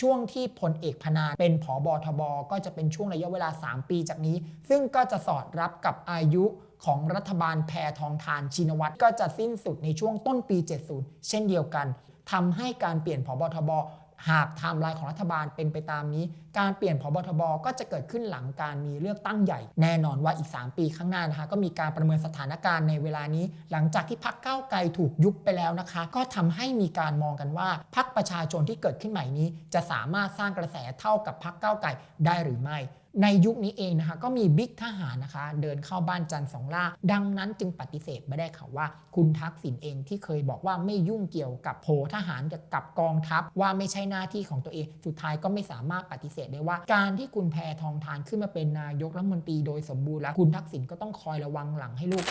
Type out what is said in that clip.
ช่วงที่พลเอกพนาเป็นผอบอทบ ก็จะเป็นช่วงระยะเวลา 3 ปีจากนี้ ซึ่งก็จะสอดรับกับอายุของรัฐบาลแพทองทานชินวัตรก็จะสิ้นสุดในช่วงต้นปี 70 เช่นเดียวกันทำให้การเปลี่ยนผอบอทบ หากไทม์ไลน์ของรัฐบาลเป็นไปตามนี้ การเปลี่ยนผบทบก็จะเกิดขึ้นหลังการมีเลือกตั้งใหญ่ แน่นอนว่าอีก 3 ปีข้างหน้านะคะก็มีการประเมินสถานการณ์ในเวลานี้ หลังจากที่พักเก้าวไกลถูกยุบไปแล้วนะคะ ก็ทำให้มีการมองกันว่าพักประชาชนที่เกิดขึ้นใหม่นี้ จะสามารถสร้างกระแสเท่ากับพักเก้าวไกลได้หรือไม่ ในยุคนี้เองนะคะก็มีบิ๊กทหารนะคะเดินเข้าบ้านจันทร์สองล่า ดังนั้นจึงปฏิเสธไม่ได้ค่ะว่า คุณทักษิณเองที่เคยบอกว่าไม่ยุ่งเกี่ยวกับโผทหารกับกองทัพ ว่าไม่ใช่หน้าที่ของตัวเอง สุดท้ายก็ไม่สามารถปฏิเสธได้ว่า การที่คุณแพทองทานขึ้นมาเป็นนายกรัฐมนตรีโดยสมบูรณ์แล้วคุณทักษิณก็ต้องคอยระวังหลังให้ลูก